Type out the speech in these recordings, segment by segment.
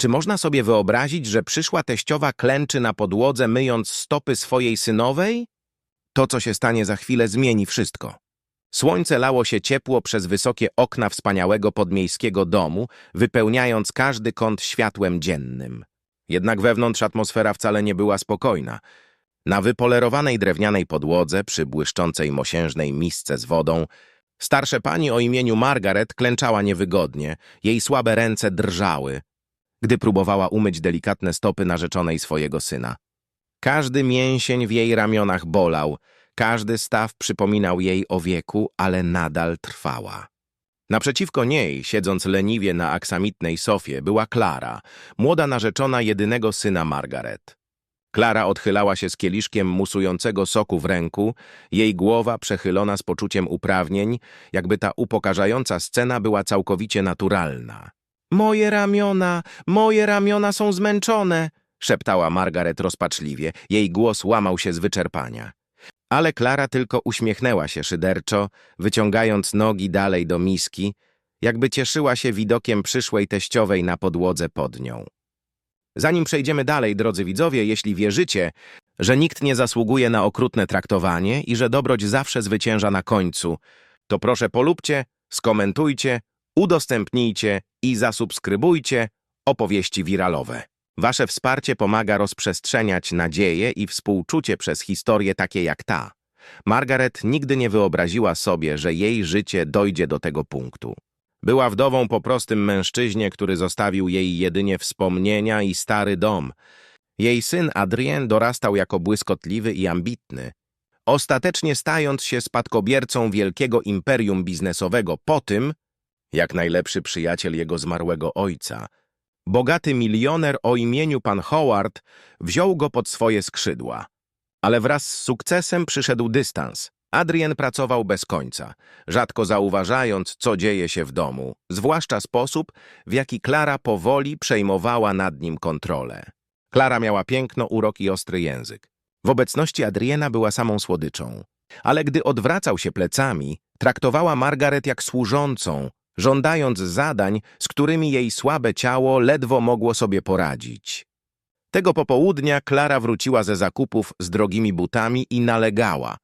Czy można sobie wyobrazić, że przyszła teściowa klęczy na podłodze, myjąc stopy swojej synowej? To, co się stanie za chwilę, zmieni wszystko. Słońce lało się ciepło przez wysokie okna wspaniałego podmiejskiego domu, wypełniając każdy kąt światłem dziennym. Jednak wewnątrz atmosfera wcale nie była spokojna. Na wypolerowanej drewnianej podłodze, przy błyszczącej mosiężnej misce z wodą, starsze pani o imieniu Margaret klęczała niewygodnie, jej słabe ręce drżały, gdy próbowała umyć delikatne stopy narzeczonej swojego syna. Każdy mięsień w jej ramionach bolał, każdy staw przypominał jej o wieku, ale nadal trwała. Naprzeciwko niej, siedząc leniwie na aksamitnej sofie, była Klara, młoda narzeczona jedynego syna Margaret. Klara odchylała się z kieliszkiem musującego soku w ręku, jej głowa przechylona z poczuciem uprawnień, jakby ta upokarzająca scena była całkowicie naturalna. Moje ramiona, moje ramiona są zmęczone, szeptała Margaret rozpaczliwie. Jej głos łamał się z wyczerpania. Ale Klara tylko uśmiechnęła się szyderczo, wyciągając nogi dalej do miski, jakby cieszyła się widokiem przyszłej teściowej na podłodze pod nią. Zanim przejdziemy dalej, drodzy widzowie, jeśli wierzycie, że nikt nie zasługuje na okrutne traktowanie i że dobroć zawsze zwycięża na końcu, to proszę polubcie, skomentujcie, udostępnijcie i zasubskrybujcie opowieści wiralowe. Wasze wsparcie pomaga rozprzestrzeniać nadzieję i współczucie przez historie takie jak ta. Margaret nigdy nie wyobraziła sobie, że jej życie dojdzie do tego punktu. Była wdową po prostym mężczyźnie, który zostawił jej jedynie wspomnienia i stary dom. Jej syn Adrien dorastał jako błyskotliwy i ambitny, ostatecznie stając się spadkobiercą wielkiego imperium biznesowego po tym, jak najlepszy przyjaciel jego zmarłego ojca. Bogaty milioner o imieniu pan Howard wziął go pod swoje skrzydła. Ale wraz z sukcesem przyszedł dystans. Adrien pracował bez końca, rzadko zauważając, co dzieje się w domu, zwłaszcza sposób, w jaki Klara powoli przejmowała nad nim kontrolę. Klara miała piękno, urok i ostry język. W obecności Adriena była samą słodyczą. Ale gdy odwracał się plecami, traktowała Margaret jak służącą, żądając zadań, z którymi jej słabe ciało ledwo mogło sobie poradzić. Tego popołudnia Klara wróciła ze zakupów z drogimi butami i nalegała,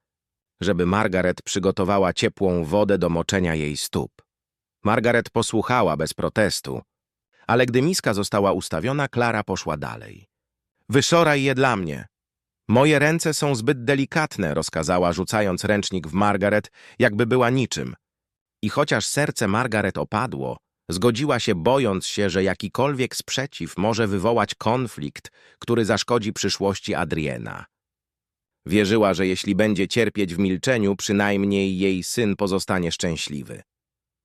żeby Margaret przygotowała ciepłą wodę do moczenia jej stóp. Margaret posłuchała bez protestu, ale gdy miska została ustawiona, Klara poszła dalej. Wyszoraj je dla mnie. Moje ręce są zbyt delikatne, rozkazała, rzucając ręcznik w Margaret, jakby była niczym. I chociaż serce Margaret opadło, zgodziła się, bojąc się, że jakikolwiek sprzeciw może wywołać konflikt, który zaszkodzi przyszłości Adriena. Wierzyła, że jeśli będzie cierpieć w milczeniu, przynajmniej jej syn pozostanie szczęśliwy.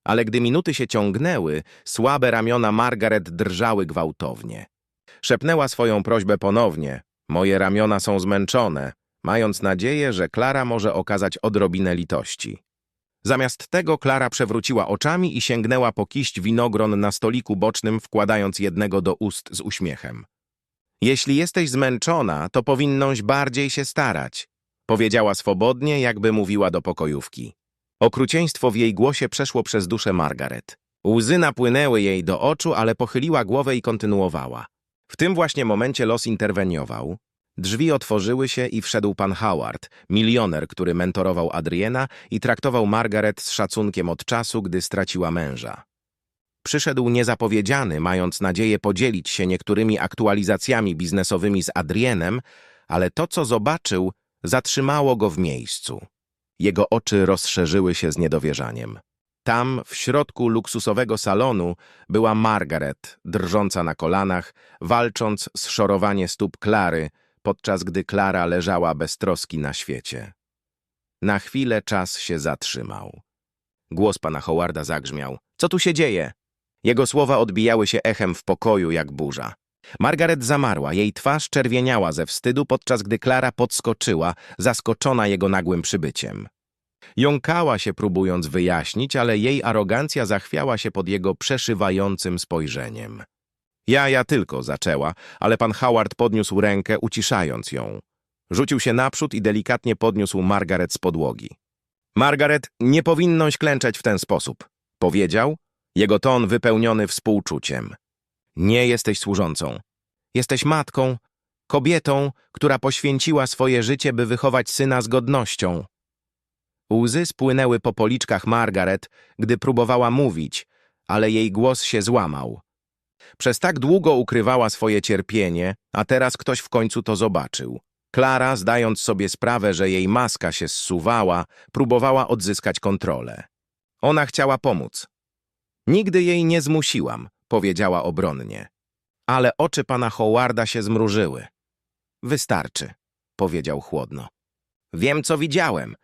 Ale gdy minuty się ciągnęły, słabe ramiona Margaret drżały gwałtownie. Szepnęła swoją prośbę ponownie. Moje ramiona są zmęczone, mając nadzieję, że Klara może okazać odrobinę litości. Zamiast tego Klara przewróciła oczami i sięgnęła po kiść winogron na stoliku bocznym, wkładając jednego do ust z uśmiechem. Jeśli jesteś zmęczona, to powinnoś bardziej się starać, powiedziała swobodnie, jakby mówiła do pokojówki. Okrucieństwo w jej głosie przeszło przez duszę Margaret. Łzy napłynęły jej do oczu, ale pochyliła głowę i kontynuowała. W tym właśnie momencie los interweniował. Drzwi otworzyły się i wszedł pan Howard, milioner, który mentorował Adriena i traktował Margaret z szacunkiem od czasu, gdy straciła męża. Przyszedł niezapowiedziany, mając nadzieję podzielić się niektórymi aktualizacjami biznesowymi z Adrienem, ale to, co zobaczył, zatrzymało go w miejscu. Jego oczy rozszerzyły się z niedowierzaniem. Tam, w środku luksusowego salonu, była Margaret, drżąca na kolanach, walcząc z szorowanie stóp Klary, podczas gdy Klara leżała bez troski na świecie. Na chwilę czas się zatrzymał. Głos pana Howarda zagrzmiał. Co tu się dzieje? Jego słowa odbijały się echem w pokoju jak burza. Margaret zamarła, jej twarz czerwieniała ze wstydu, podczas gdy Klara podskoczyła, zaskoczona jego nagłym przybyciem. Jąkała się, próbując wyjaśnić, ale jej arogancja zachwiała się pod jego przeszywającym spojrzeniem. Ja, ja tylko zaczęła, ale pan Howard podniósł rękę, uciszając ją. Rzucił się naprzód i delikatnie podniósł Margaret z podłogi. Margaret, nie powinnoś klęczeć w ten sposób, powiedział, jego ton wypełniony współczuciem. Nie jesteś służącą. Jesteś matką, kobietą, która poświęciła swoje życie, by wychować syna z godnością. Łzy spłynęły po policzkach Margaret, gdy próbowała mówić, ale jej głos się złamał. Przez tak długo ukrywała swoje cierpienie, a teraz ktoś w końcu to zobaczył. Klara, zdając sobie sprawę, że jej maska się zsuwała, próbowała odzyskać kontrolę. Ona chciała pomóc. Nigdy jej nie zmusiłam, powiedziała obronnie. Ale oczy pana Howarda się zmrużyły. Wystarczy, powiedział chłodno. Wiem, co widziałem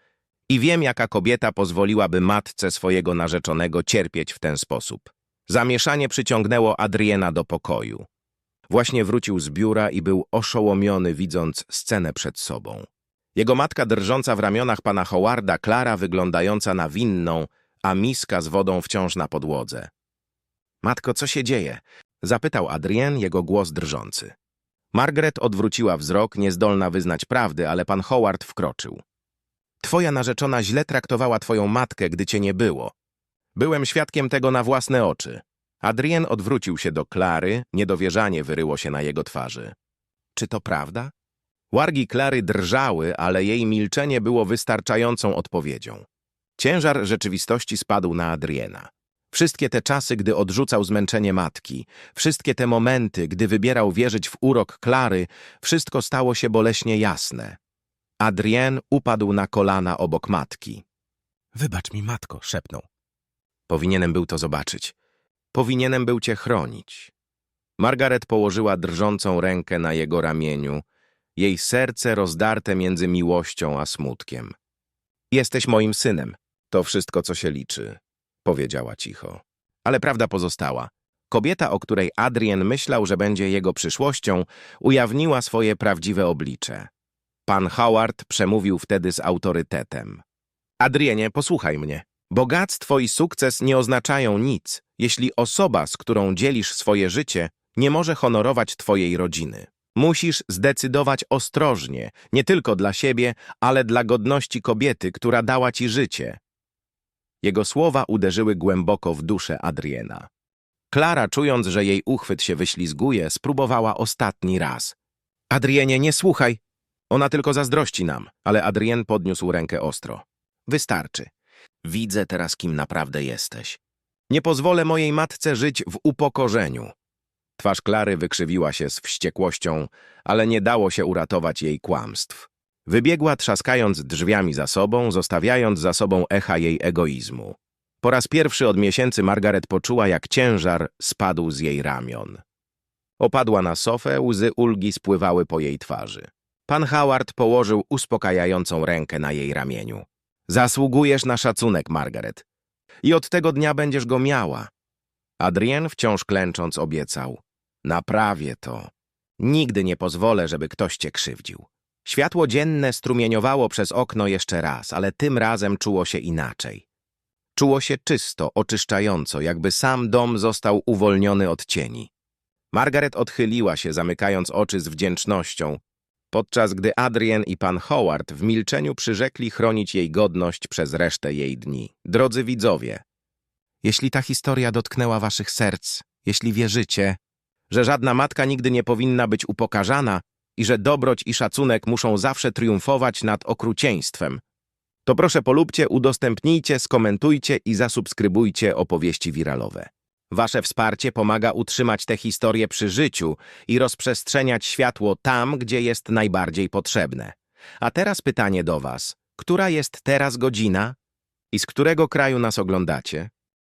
i wiem, jaka kobieta pozwoliłaby matce swojego narzeczonego cierpieć w ten sposób. Zamieszanie przyciągnęło Adriena do pokoju. Właśnie wrócił z biura i był oszołomiony, widząc scenę przed sobą. Jego matka drżąca w ramionach pana Howarda, Klara wyglądająca na winną, a miska z wodą wciąż na podłodze. Matko, co się dzieje? Zapytał Adrien, jego głos drżący. Margaret odwróciła wzrok, niezdolna wyznać prawdy, ale pan Howard wkroczył. Twoja narzeczona źle traktowała twoją matkę, gdy cię nie było. Byłem świadkiem tego na własne oczy. Adrien odwrócił się do Klary, niedowierzanie wyryło się na jego twarzy. Czy to prawda? Wargi Klary drżały, ale jej milczenie było wystarczającą odpowiedzią. Ciężar rzeczywistości spadł na Adriena. Wszystkie te czasy, gdy odrzucał zmęczenie matki, wszystkie te momenty, gdy wybierał wierzyć w urok Klary, wszystko stało się boleśnie jasne. Adrien upadł na kolana obok matki. Wybacz mi, matko, szepnął. Powinienem był to zobaczyć. Powinienem był cię chronić. Margaret położyła drżącą rękę na jego ramieniu, jej serce rozdarte między miłością a smutkiem. Jesteś moim synem. To wszystko, co się liczy, powiedziała cicho. Ale prawda pozostała. Kobieta, o której Adrien myślał, że będzie jego przyszłością, ujawniła swoje prawdziwe oblicze. Pan Howard przemówił wtedy z autorytetem. Adrienie, posłuchaj mnie. Bogactwo i sukces nie oznaczają nic, jeśli osoba, z którą dzielisz swoje życie, nie może honorować twojej rodziny. Musisz zdecydować ostrożnie, nie tylko dla siebie, ale dla godności kobiety, która dała ci życie. Jego słowa uderzyły głęboko w duszę Adriena. Klara, czując, że jej uchwyt się wyślizguje, spróbowała ostatni raz. Adrienie, nie słuchaj! Ona tylko zazdrości nam, ale Adrien podniósł rękę ostro. Wystarczy. Widzę teraz, kim naprawdę jesteś. Nie pozwolę mojej matce żyć w upokorzeniu. Twarz Klary wykrzywiła się z wściekłością, ale nie dało się uratować jej kłamstw. Wybiegła trzaskając drzwiami za sobą, zostawiając za sobą echa jej egoizmu. Po raz pierwszy od miesięcy Margaret poczuła, jak ciężar spadł z jej ramion. Opadła na sofę, łzy ulgi spływały po jej twarzy. Pan Howard położył uspokajającą rękę na jej ramieniu. Zasługujesz na szacunek, Margaret. I od tego dnia będziesz go miała. Adrien wciąż klęcząc obiecał. Naprawię to. Nigdy nie pozwolę, żeby ktoś cię krzywdził. Światło dzienne strumieniowało przez okno jeszcze raz, ale tym razem czuło się inaczej. Czuło się czysto, oczyszczająco, jakby sam dom został uwolniony od cieni. Margaret odchyliła się, zamykając oczy z wdzięcznością, podczas gdy Adrien i pan Howard w milczeniu przyrzekli chronić jej godność przez resztę jej dni. Drodzy widzowie, jeśli ta historia dotknęła waszych serc, jeśli wierzycie, że żadna matka nigdy nie powinna być upokarzana i że dobroć i szacunek muszą zawsze triumfować nad okrucieństwem, to proszę polubcie, udostępnijcie, skomentujcie i zasubskrybujcie opowieści wiralowe. Wasze wsparcie pomaga utrzymać te historie przy życiu i rozprzestrzeniać światło tam, gdzie jest najbardziej potrzebne. A teraz pytanie do Was. Która jest teraz godzina i z którego kraju nas oglądacie?